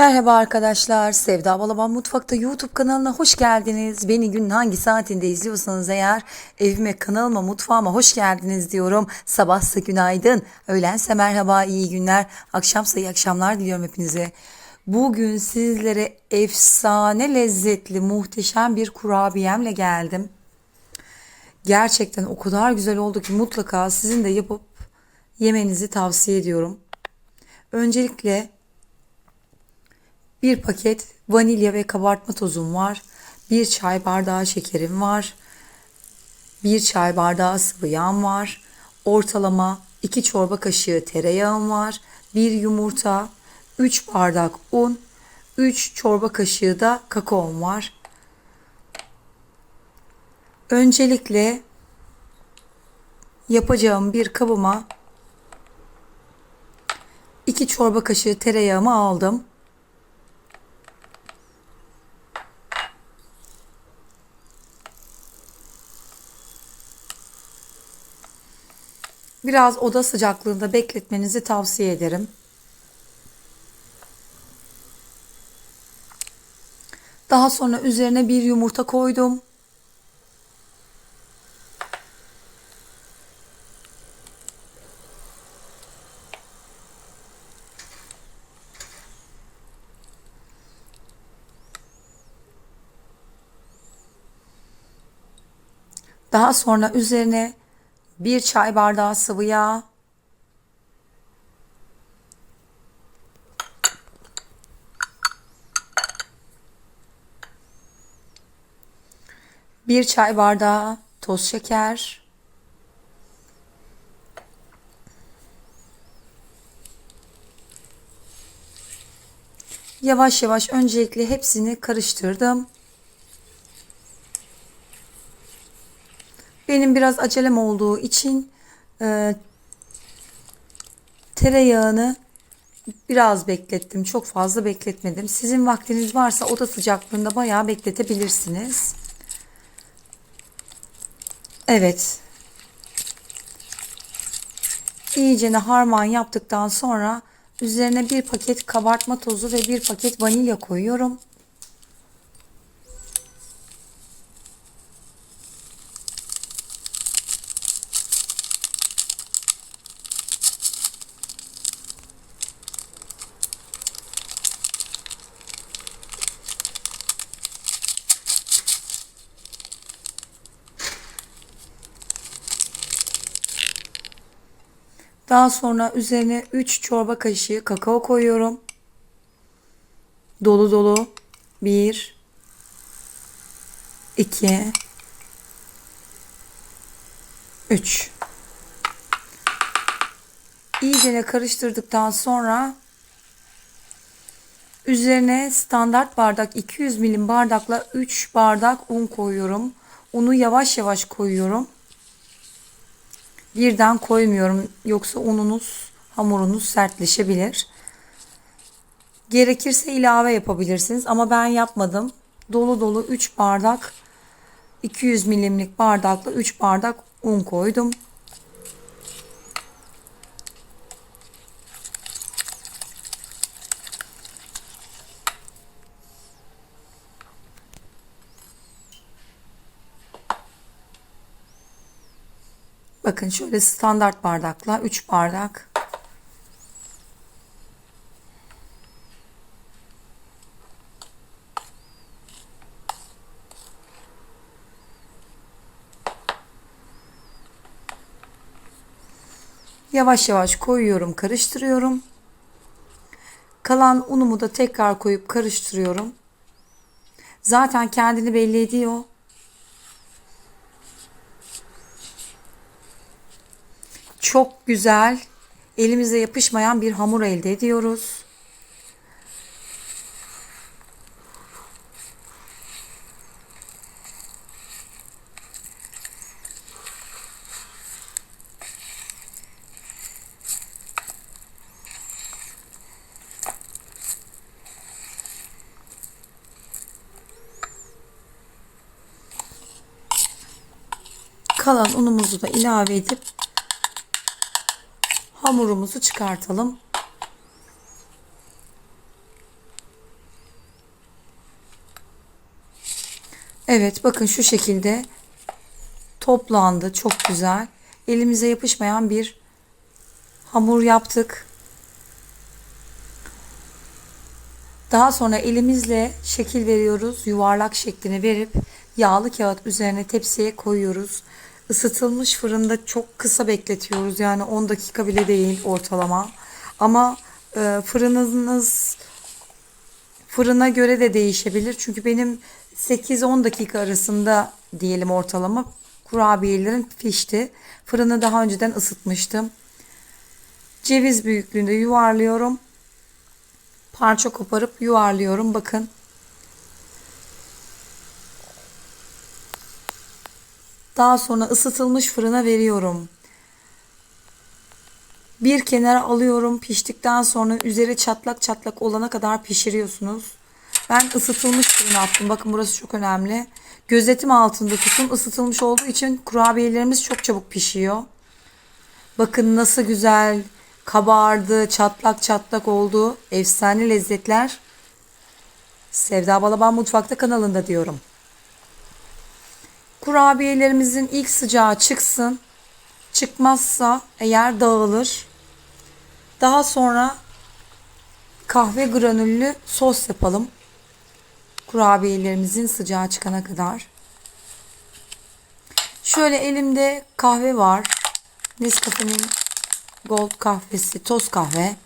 Merhaba arkadaşlar. Sevda Balaban Mutfak'ta YouTube kanalına hoş geldiniz. Beni günün hangi saatinde izliyorsanız eğer evime, kanalıma, mutfağıma hoş geldiniz diyorum. Sabahsa günaydın, öğlense merhaba, iyi günler, akşamsa iyi akşamlar diliyorum hepinize. Bugün sizlere efsane lezzetli, muhteşem bir kurabiyemle geldim. Gerçekten o kadar güzel oldu ki mutlaka sizin de yapıp yemenizi tavsiye ediyorum. Öncelikle bir paket vanilya ve kabartma tozum var. Bir çay bardağı şekerim var. Bir çay bardağı sıvı yağım var. Ortalama 2 çorba kaşığı tereyağım var. Bir yumurta, 3 bardak un, 3 çorba kaşığı da kakaom var. Öncelikle yapacağım bir kabıma 2 çorba kaşığı tereyağımı aldım. Biraz oda sıcaklığında bekletmenizi tavsiye ederim. Daha sonra üzerine bir yumurta koydum. Daha sonra üzerine bir çay bardağı sıvı yağ, bir çay bardağı toz şeker, Yavaş yavaş öncelikle hepsini karıştırdım. Benim biraz acelem olduğu için e, tereyağını biraz beklettim. Çok fazla bekletmedim. Sizin vaktiniz varsa oda sıcaklığında bayağı bekletebilirsiniz. Evet. İyicene harman yaptıktan sonra üzerine bir paket kabartma tozu ve bir paket vanilya koyuyorum. Daha sonra üzerine 3 çorba kaşığı kakao koyuyorum. Dolu dolu. 1 2 3 İyicene karıştırdıktan sonra üzerine standart bardak 200 milim bardakla 3 bardak un koyuyorum. Unu yavaş yavaş koyuyorum. Birden koymuyorum yoksa ununuz, hamurunuz sertleşebilir. Gerekirse ilave yapabilirsiniz ama ben yapmadım. Dolu dolu 3 bardak 200 milimlik bardakla 3 bardak un koydum. Bakın şöyle standart bardakla 3 bardak Yavaş yavaş koyuyorum, karıştırıyorum. Kalan unumu da tekrar koyup karıştırıyorum. Zaten kendini belli ediyor. Çok güzel, elimize yapışmayan bir hamur elde ediyoruz. Kalan unumuzu da ilave edip hamurumuzu çıkartalım. Evet bakın şu şekilde toplandı. Çok güzel. Elimize yapışmayan bir hamur yaptık. Daha sonra elimizle şekil veriyoruz. Yuvarlak şeklini verip yağlı kağıt üzerine tepsiye koyuyoruz. Isıtılmış fırında çok kısa bekletiyoruz. Yani 10 dakika bile değil ortalama. Ama e, fırınınız fırına göre de değişebilir. Çünkü benim 8-10 dakika arasında diyelim ortalama kurabiyelerin pişti. Fırını daha önceden ısıtmıştım. Ceviz büyüklüğünde yuvarlıyorum. Parça koparıp yuvarlıyorum. Bakın. Daha sonra ısıtılmış fırına veriyorum. Bir kenara alıyorum. Piştikten sonra üzeri çatlak çatlak olana kadar pişiriyorsunuz. Ben ısıtılmış fırına attım. Bakın burası çok önemli. Gözetim altında tutun. Isıtılmış olduğu için kurabiyelerimiz çok çabuk pişiyor. Bakın nasıl güzel kabardı, çatlak çatlak oldu. Efsane lezzetler. Sevda Balaban Mutfakta kanalında diyorum. Kurabiyelerimizin ilk sıcağı çıksın. Çıkmazsa eğer dağılır. Daha sonra kahve granüllü sos yapalım. Kurabiyelerimizin sıcağı çıkana kadar. Şöyle elimde kahve var. Nescafe'nin Gold kahvesi, toz kahve.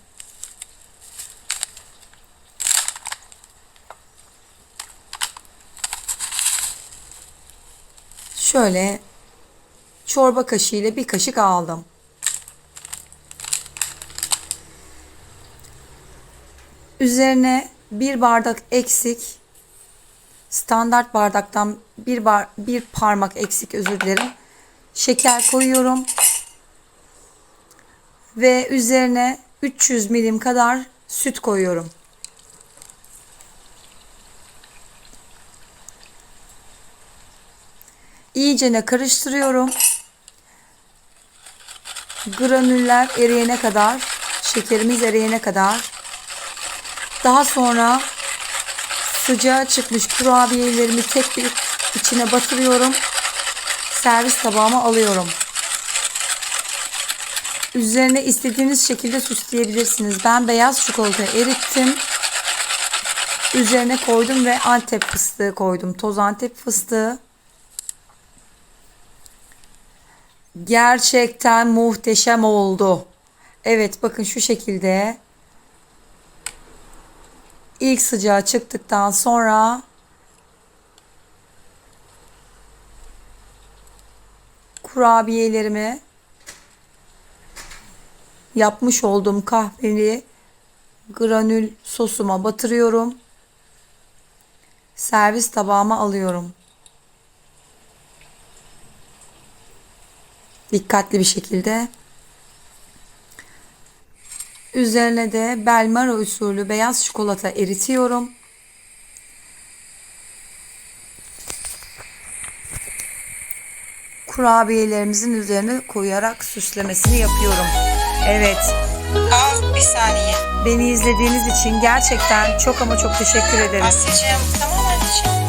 Şöyle çorba kaşığı ile bir kaşık aldım. Üzerine bir bardak eksik standart bardaktan bir bar bir parmak eksik özür dilerim. Şeker koyuyorum ve üzerine 300 milim kadar süt koyuyorum. İyicene karıştırıyorum. Granüller eriyene kadar, şekerimiz eriyene kadar. Daha sonra sıcağa çıkmış kurabiyelerimi tek bir içine batırıyorum. Servis tabağıma alıyorum. Üzerine istediğiniz şekilde süsleyebilirsiniz. Ben beyaz çikolata erittim. Üzerine koydum ve antep fıstığı koydum. Toz antep fıstığı. Gerçekten muhteşem oldu. Evet bakın şu şekilde. İlk sıcağı çıktıktan sonra kurabiyelerimi yapmış olduğum kahveli granül sosuma batırıyorum. Servis tabağıma alıyorum. Dikkatli bir şekilde. Üzerine de Belmara usulü beyaz çikolata eritiyorum. Kurabiyelerimizin üzerine koyarak süslemesini yapıyorum. Evet. Al bir saniye. Beni izlediğiniz için gerçekten çok ama çok teşekkür ederiz. Asya'cığım tamam anneciğim.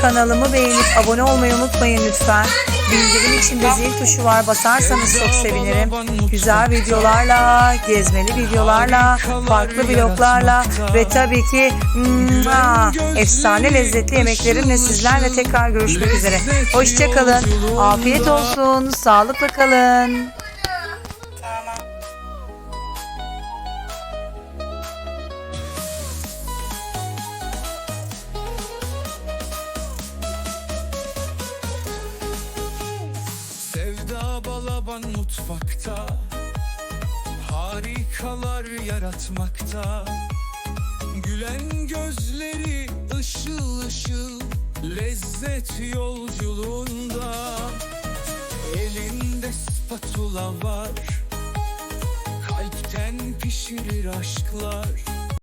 Kanalımı beğenip abone olmayı unutmayın lütfen. Bildirim içinde zil tuşu var basarsanız çok sevinirim. Güzel videolarla, gezmeli videolarla, farklı vloglarla ve tabii ki mua, efsane lezzetli yemeklerimle sizlerle tekrar görüşmek üzere. Hoşçakalın, afiyet olsun, sağlıkla kalın. Mutfakta Harikalar yaratmakta. Gülen gözleri ışıl ışıl Lezzet yolculuğunda. Elinde spatula var Kalpten pişirir aşklar